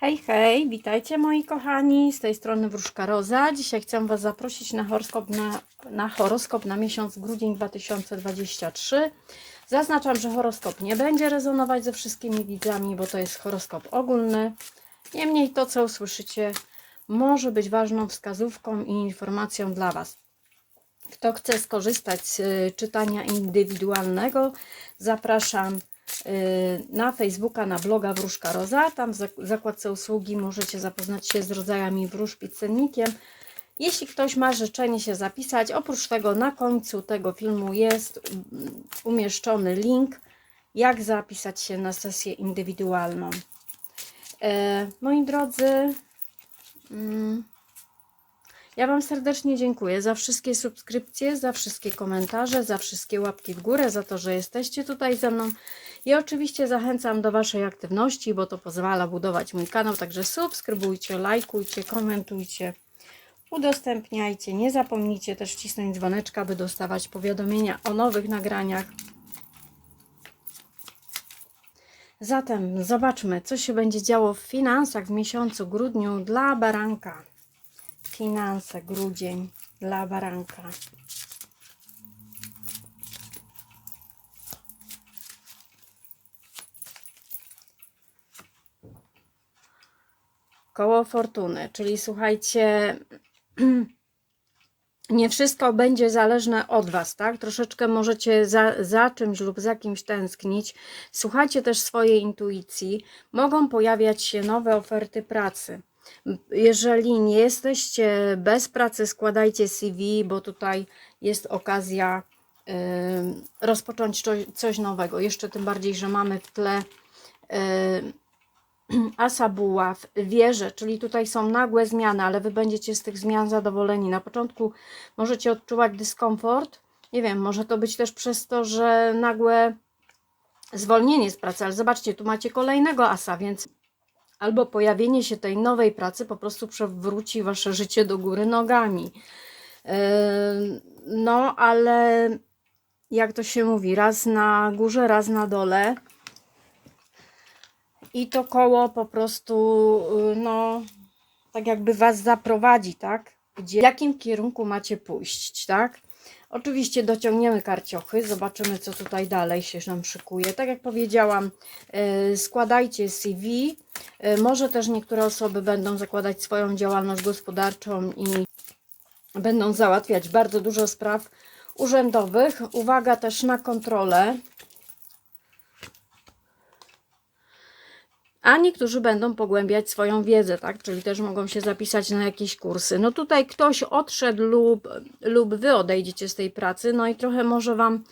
Hej, hej, witajcie moi kochani, z tej strony Wróżka Roza. Dzisiaj chcę Was zaprosić na horoskop na, na horoskop na miesiąc grudzień 2023. Zaznaczam, że horoskop nie będzie rezonować ze wszystkimi widzami, bo to jest horoskop ogólny. Niemniej to, co usłyszycie, może być ważną wskazówką i informacją dla Was. Kto chce skorzystać z y, czytania indywidualnego, zapraszam na Facebooka, na bloga Wróżka Roza. Tam w zak- zakładce usługi możecie zapoznać się z rodzajami wróżb i cennikiem. Jeśli ktoś ma życzenie się zapisać, oprócz tego na końcu tego filmu jest umieszczony link, jak zapisać się na sesję indywidualną. E, moi drodzy, mm, ja Wam serdecznie dziękuję za wszystkie subskrypcje, za wszystkie komentarze, za wszystkie łapki w górę, za to, że jesteście tutaj ze mną. I oczywiście zachęcam do Waszej aktywności, bo to pozwala budować mój kanał. Także subskrybujcie, lajkujcie, komentujcie, udostępniajcie. Nie zapomnijcie też wcisnąć dzwoneczka, by dostawać powiadomienia o nowych nagraniach. Zatem zobaczmy, co się będzie działo w finansach w miesiącu grudniu dla baranka finanse, grudzień dla baranka. Koło fortuny, czyli słuchajcie, nie wszystko będzie zależne od Was, tak? Troszeczkę możecie za, za czymś lub za kimś tęsknić. Słuchajcie też swojej intuicji. Mogą pojawiać się nowe oferty pracy. Jeżeli nie jesteście bez pracy, składajcie CV, bo tutaj jest okazja y, rozpocząć coś, coś nowego. Jeszcze tym bardziej, że mamy w tle y, asa buław, wieże, czyli tutaj są nagłe zmiany, ale wy będziecie z tych zmian zadowoleni. Na początku możecie odczuwać dyskomfort. Nie wiem, może to być też przez to, że nagłe zwolnienie z pracy, ale zobaczcie, tu macie kolejnego asa, więc albo pojawienie się tej nowej pracy po prostu przewróci wasze życie do góry nogami. Yy, No, ale jak to się mówi, raz na górze, raz na dole. I to koło po prostu, yy, no, tak jakby was zaprowadzi, tak? Gdzie, w jakim kierunku macie pójść, tak? Oczywiście dociągniemy karciochy, zobaczymy co tutaj dalej się nam szykuje. Tak jak powiedziałam, yy, składajcie CV. Yy, Może też niektóre osoby będą zakładać swoją działalność gospodarczą i będą załatwiać bardzo dużo spraw urzędowych. Uwaga też na kontrolę. A niektórzy będą pogłębiać swoją wiedzę, tak? Czyli też mogą się zapisać na jakieś kursy. No tutaj ktoś odszedł lub, lub wy odejdziecie z tej pracy, no i trochę może wam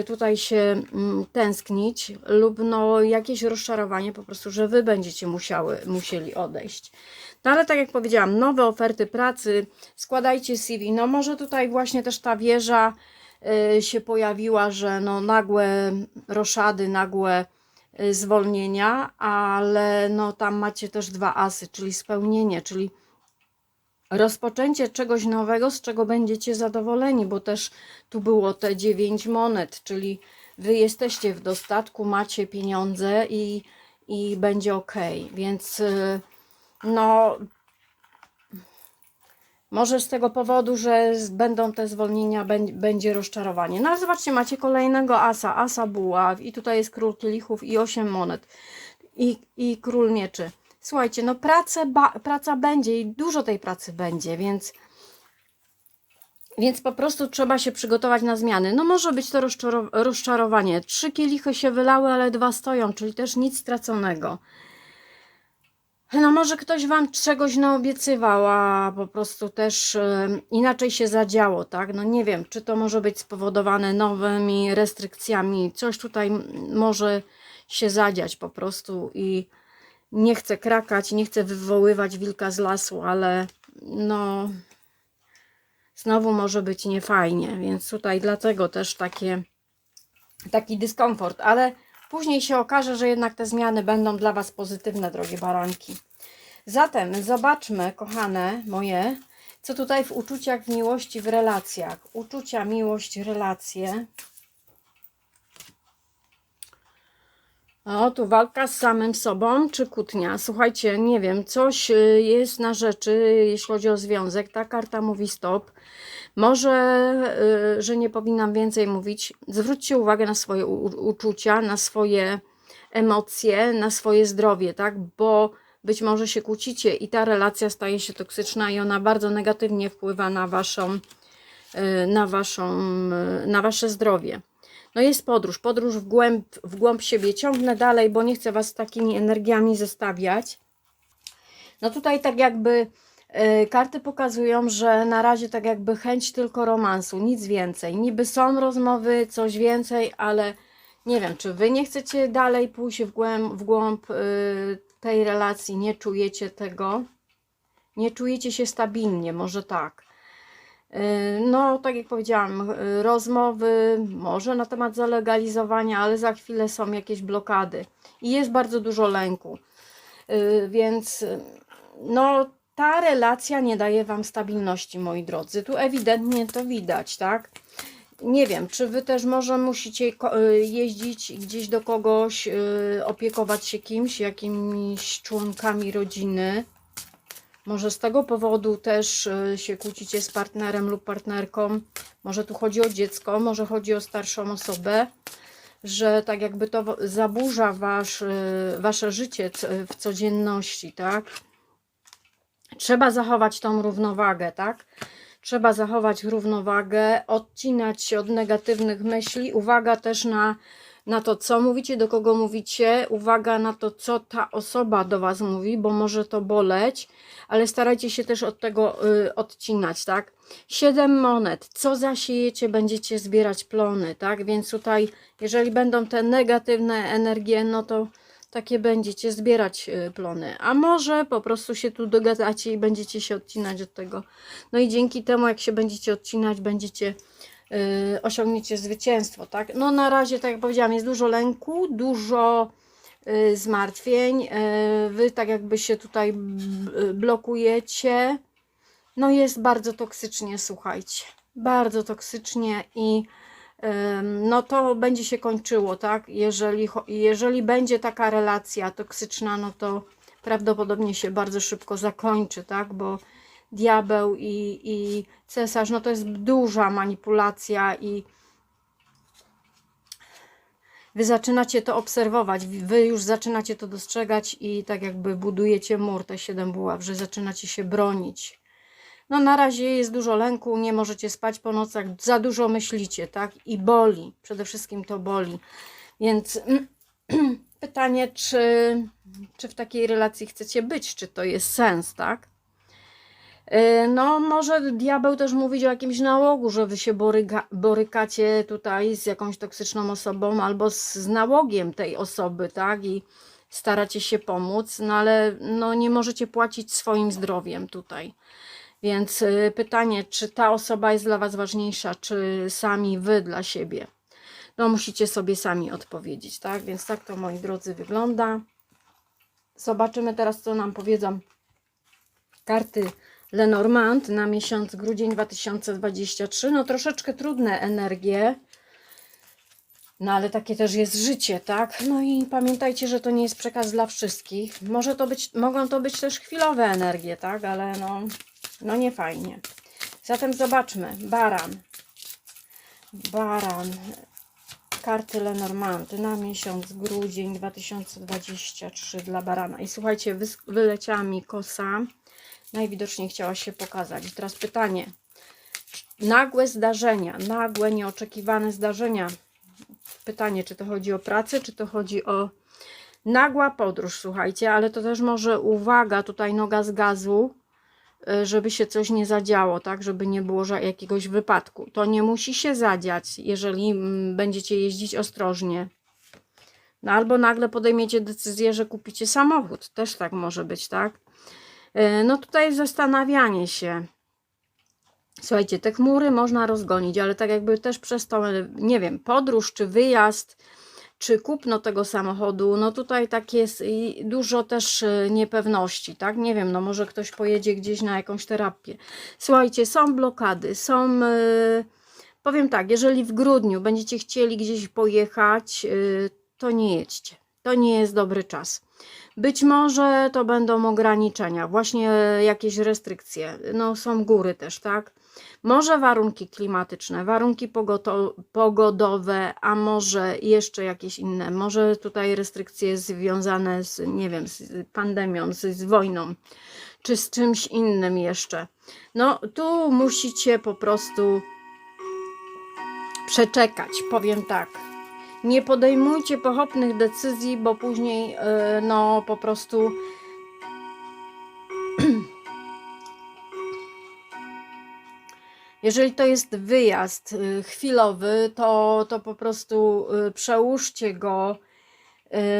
y, tutaj się mm, tęsknić, lub no jakieś rozczarowanie po prostu, że wy będziecie musiały, musieli odejść. No ale tak jak powiedziałam, nowe oferty pracy, składajcie CV. No może tutaj właśnie też ta wieża y, się pojawiła, że no nagłe roszady, nagłe zwolnienia, ale no tam macie też dwa asy, czyli spełnienie, czyli rozpoczęcie czegoś nowego, z czego będziecie zadowoleni, bo też tu było te dziewięć monet, czyli wy jesteście w dostatku, macie pieniądze i, i będzie ok. Więc y, no może z tego powodu, że będą te zwolnienia, będzie rozczarowanie. No ale zobaczcie, macie kolejnego asa, asa buław i tutaj jest król kielichów i osiem monet i, i król mieczy. Słuchajcie, no pracę, praca będzie i dużo tej pracy będzie, więc więc po prostu trzeba się przygotować na zmiany. No może być to rozczaro- rozczarowanie. Trzy kielichy się wylały, ale dwa stoją, czyli też nic straconego. No może ktoś wam czegoś naobiecywał, a po prostu też inaczej się zadziało, tak? No nie wiem, czy to może być spowodowane nowymi restrykcjami. Coś tutaj może się zadziać po prostu i nie chcę krakać, nie chcę wywoływać wilka z lasu, ale no znowu może być niefajnie, więc tutaj dlatego też takie, taki dyskomfort, ale później się okaże, że jednak te zmiany będą dla Was pozytywne, drogie baranki. Zatem zobaczmy, kochane moje, co tutaj w uczuciach, w miłości, w relacjach. Uczucia, miłość, relacje. O, tu walka z samym sobą, czy kłótnia? Słuchajcie, nie wiem, coś y, jest na rzeczy, jeśli chodzi o związek. Ta karta mówi stop. Może, y, że nie powinnam więcej mówić. Zwróćcie uwagę na swoje uczucia, na swoje emocje, na swoje zdrowie, tak? Bo być może się kłócicie i ta relacja staje się toksyczna i ona bardzo negatywnie wpływa na waszą, y, na waszą, y, na wasze zdrowie. No jest podróż, podróż w głęb, w głąb siebie. Ciągnę dalej, bo nie chcę Was z takimi energiami zestawiać. No tutaj tak jakby karty pokazują, że na razie tak jakby chęć tylko romansu, nic więcej. Niby są rozmowy, coś więcej, ale nie wiem, czy Wy nie chcecie dalej pójść w głąb, w głąb e, tej relacji, nie czujecie tego, nie czujecie się stabilnie, może tak. Yy, No, tak jak powiedziałam, rozmowy może na temat zalegalizowania, ale za chwilę są jakieś blokady i jest bardzo dużo lęku. Więc no, ta relacja nie daje Wam stabilności, moi drodzy. Tu ewidentnie to widać, tak? Nie wiem, czy Wy też może musicie yy, jeździć gdzieś do kogoś, yy, opiekować się kimś, jakimiś członkami rodziny. Może z tego powodu też y, się kłócicie z partnerem lub partnerką. Może tu chodzi o dziecko, może chodzi o starszą osobę, że tak jakby to zaburza wasz, y, wasze życie w codzienności, tak? Trzeba zachować tą równowagę, tak? Trzeba zachować równowagę, odcinać się od negatywnych myśli. Uwaga też na, na to, co mówicie, do kogo mówicie. Uwaga na to, co ta osoba do Was mówi, bo może to boleć, ale starajcie się też od tego y, odcinać, tak? Siedem monet. Co zasiejecie, będziecie zbierać plony, tak? Więc tutaj, jeżeli będą te negatywne energie, no to takie będziecie zbierać y, plony. A może po prostu się tu dogadacie i będziecie się odcinać od tego. No i dzięki temu, jak się będziecie odcinać, będziecie y, osiągniecie zwycięstwo, tak? No na razie, tak jak powiedziałam, jest dużo lęku, dużo y, zmartwień. y, Wy tak jakby się tutaj b- blokujecie. No jest bardzo toksycznie, słuchajcie. Bardzo toksycznie i no to będzie się kończyło, tak? Jeżeli, jeżeli będzie taka relacja toksyczna, no to prawdopodobnie się bardzo szybko zakończy, tak? Bo diabeł i, i cesarz, no to jest duża manipulacja i wy zaczynacie to obserwować, wy już zaczynacie to dostrzegać i tak jakby budujecie mur, te siedem buław, że zaczynacie się bronić. No na razie jest dużo lęku, nie możecie spać po nocach, za dużo myślicie, tak? I boli, przede wszystkim to boli. Więc pytanie, czy, czy w takiej relacji chcecie być, czy to jest sens, tak? Yy, No, może diabeł też mówić o jakimś nałogu, że wy się boryka, borykacie tutaj z jakąś toksyczną osobą albo z, z nałogiem tej osoby, tak? I staracie się pomóc, no ale no, nie możecie płacić swoim zdrowiem tutaj. Więc y, pytanie, czy ta osoba jest dla Was ważniejsza, czy sami Wy dla siebie? No, musicie sobie sami odpowiedzieć, tak? Więc tak to, moi drodzy, wygląda. Zobaczymy teraz, co nam powiedzą karty Lenormand na miesiąc grudzień 2023. No, troszeczkę trudne energie. No, ale takie też jest życie, tak? No i pamiętajcie, że to nie jest przekaz dla wszystkich. Może to być, mogą to być też chwilowe energie, tak? Ale no, no nie fajnie. Zatem zobaczmy. Baran. Baran. Karty Lenormand na miesiąc grudzień 2023 dla barana. I słuchajcie, wyleciała mi kosa. Najwidoczniej chciała się pokazać. I teraz pytanie. Nagłe zdarzenia, nagłe, nieoczekiwane zdarzenia. Pytanie, czy to chodzi o pracę, czy to chodzi o nagła podróż, słuchajcie, ale to też może uwaga, tutaj noga z gazu, żeby się coś nie zadziało, tak, żeby nie było jakiegoś wypadku. To nie musi się zadziać, jeżeli mm, będziecie jeździć ostrożnie. No albo nagle podejmiecie decyzję, że kupicie samochód. Też tak może być, tak? Y, No tutaj zastanawianie się. Słuchajcie, te chmury można rozgonić, ale tak jakby też przez to, nie wiem, podróż czy wyjazd, czy kupno tego samochodu, no tutaj tak jest dużo też e, niepewności, tak? Nie wiem, no może ktoś pojedzie gdzieś na jakąś terapię. Słuchajcie, są blokady, są. e, Powiem tak, jeżeli w grudniu będziecie chcieli gdzieś pojechać, e, to nie jedźcie. To nie jest dobry czas. Być może to będą ograniczenia, właśnie jakieś restrykcje. No, są góry też, tak? Może warunki klimatyczne, warunki pogodowe, a może jeszcze jakieś inne. Może tutaj restrykcje związane z, nie wiem, z pandemią, z, z wojną, czy z czymś innym jeszcze. No, tu musicie po prostu przeczekać, powiem tak. Nie podejmujcie pochopnych decyzji, bo później, yy, no, po prostu Jeżeli to jest wyjazd y, chwilowy, to, to po prostu y, przełóżcie go.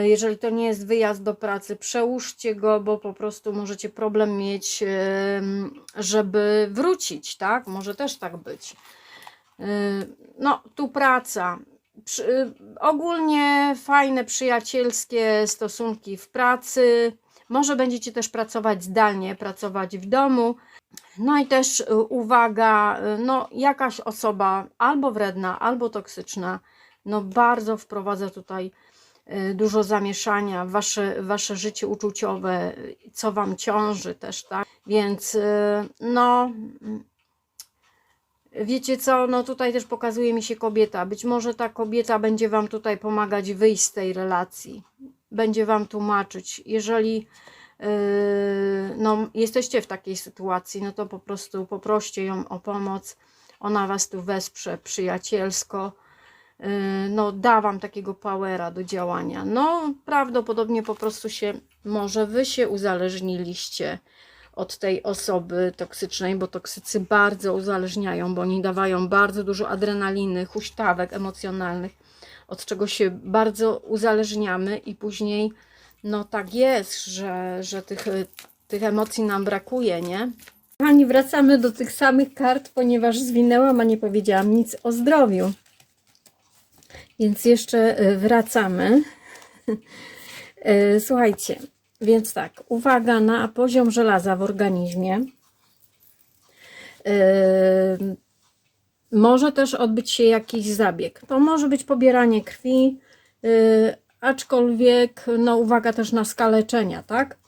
Y, Jeżeli to nie jest wyjazd do pracy, przełóżcie go, bo po prostu możecie problem mieć, żeby wrócić, tak? Może też tak być. No, tu praca. Ogólnie fajne, przyjacielskie stosunki w pracy. Może będziecie też pracować zdalnie, pracować w domu. No i też y, uwaga, y, no jakaś osoba albo wredna, albo toksyczna, no bardzo wprowadza tutaj y, dużo zamieszania wasze, wasze życie uczuciowe, co wam ciąży też, tak? Więc no mm, wiecie co, no tutaj też pokazuje mi się kobieta. Być może ta kobieta będzie wam tutaj pomagać wyjść z tej relacji. Będzie wam tłumaczyć. Jeżeli no, jesteście w takiej sytuacji, no to po prostu poproście ją o pomoc. Ona was tu wesprze przyjacielsko. Yy, no, da wam takiego powera do działania. No, prawdopodobnie po prostu się, może wy się uzależniliście od tej osoby toksycznej, bo toksycy bardzo uzależniają, bo oni dawają bardzo dużo adrenaliny, huśtawek emocjonalnych, od czego się bardzo uzależniamy i później no tak jest, że, że tych, tych emocji nam brakuje, nie? Kochani, wracamy do tych samych kart, ponieważ zwinęłam, a nie powiedziałam nic o zdrowiu. Więc jeszcze y, wracamy. Y, Słuchajcie, więc tak, uwaga na poziom żelaza w organizmie. Może też odbyć się jakiś zabieg. To może być pobieranie krwi, aczkolwiek, no uwaga też na skaleczenia, tak?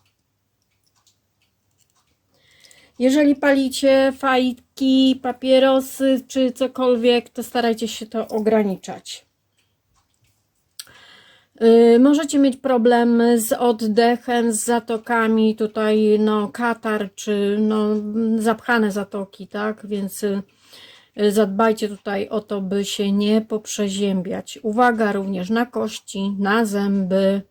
Jeżeli palicie fajki, papierosy czy cokolwiek, to starajcie się to ograniczać. Y, Możecie mieć problemy z oddechem, z zatokami, tutaj no katar czy no zapchane zatoki, tak? Więc y, zadbajcie tutaj o to, by się nie poprzeziębiać. Uwaga również na kości, na zęby,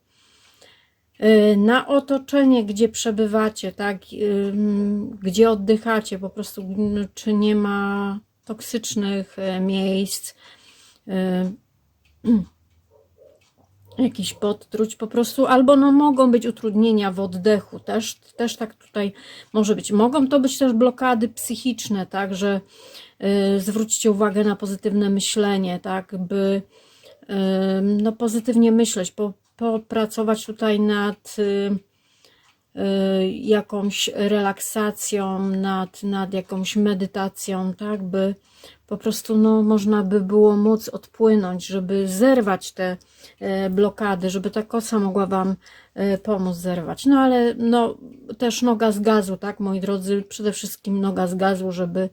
y, na otoczenie, gdzie przebywacie, tak? Y, mm, Gdzie oddychacie, po prostu mm, czy nie ma toksycznych miejsc. y, jakiś podtruć po prostu, albo no mogą być utrudnienia w oddechu, też, też tak tutaj może być. Mogą to być też blokady psychiczne, tak, że y, zwróćcie uwagę na pozytywne myślenie, tak, by y, no pozytywnie myśleć, po, popracować tutaj nad y, y, jakąś relaksacją, nad, nad jakąś medytacją, tak, by po prostu no, można by było móc odpłynąć, żeby zerwać te e, blokady, żeby ta kosa mogła Wam e, pomóc zerwać. No ale no, też noga z gazu, tak, moi drodzy, przede wszystkim noga z gazu, żeby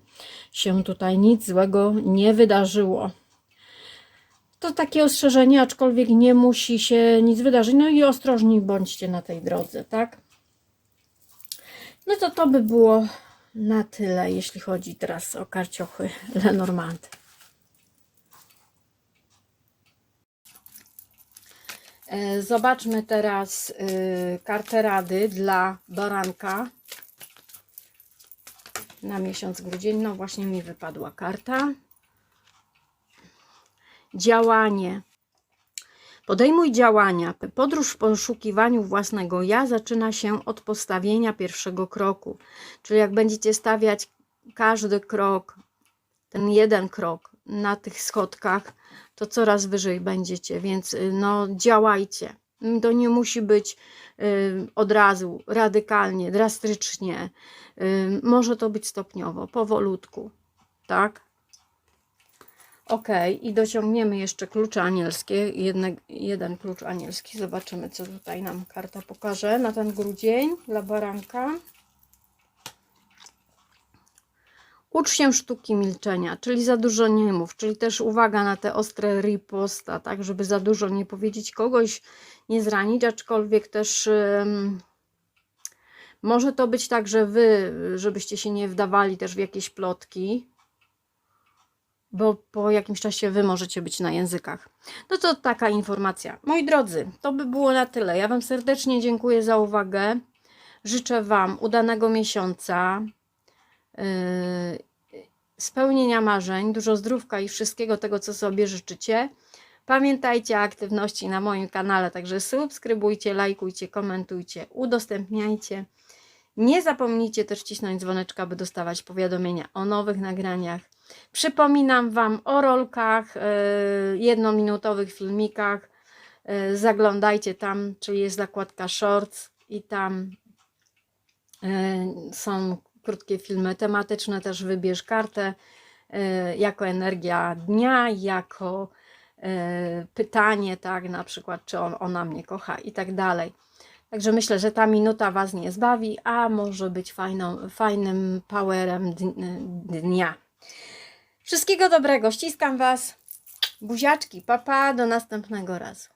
się tutaj nic złego nie wydarzyło. To takie ostrzeżenie, aczkolwiek nie musi się nic wydarzyć. No i ostrożni bądźcie na tej drodze, tak? No to to by było na tyle, jeśli chodzi teraz o karciochy Lenormand. E, Zobaczmy teraz y, kartę rady dla baranka na miesiąc grudzień. No właśnie mi wypadła karta. Działanie. Podejmuj działania. Podróż w poszukiwaniu własnego ja zaczyna się od postawienia pierwszego kroku. Czyli jak będziecie stawiać każdy krok, ten jeden krok na tych schodkach, to coraz wyżej będziecie, więc y, no działajcie. To nie musi być y, od razu, radykalnie, drastycznie. Y, może to być stopniowo, powolutku, tak? Ok, i dociągniemy jeszcze klucze anielskie. Jedne, jeden klucz anielski. Zobaczymy, co tutaj nam karta pokaże na ten grudzień dla baranka. Ucz się sztuki milczenia, czyli za dużo nie mów, czyli też uwaga na te ostre riposta, tak, żeby za dużo nie powiedzieć kogoś, nie zranić, aczkolwiek też ym, może to być tak, że wy, żebyście się nie wdawali też w jakieś plotki, bo po jakimś czasie wy możecie być na językach. No to taka informacja. Moi drodzy, to by było na tyle. Ja Wam serdecznie dziękuję za uwagę. Życzę Wam udanego miesiąca, yy, spełnienia marzeń, dużo zdrówka i wszystkiego tego, co sobie życzycie. Pamiętajcie o aktywności na moim kanale, także subskrybujcie, lajkujcie, komentujcie, udostępniajcie. Nie zapomnijcie też cisnąć dzwoneczka, by dostawać powiadomienia o nowych nagraniach. Przypominam Wam o rolkach, yy, jednominutowych filmikach. Yy, zaglądajcie tam, czyli jest zakładka Shorts i tam yy, są krótkie filmy tematyczne. Też wybierz kartę jako energia dnia, jako pytanie, tak, na przykład, czy on, ona mnie kocha i tak dalej. Także myślę, że ta minuta Was nie zbawi, a może być fajną, fajnym powerem dn- dnia. Wszystkiego dobrego, ściskam Was. Buziaczki, papa, do następnego razu.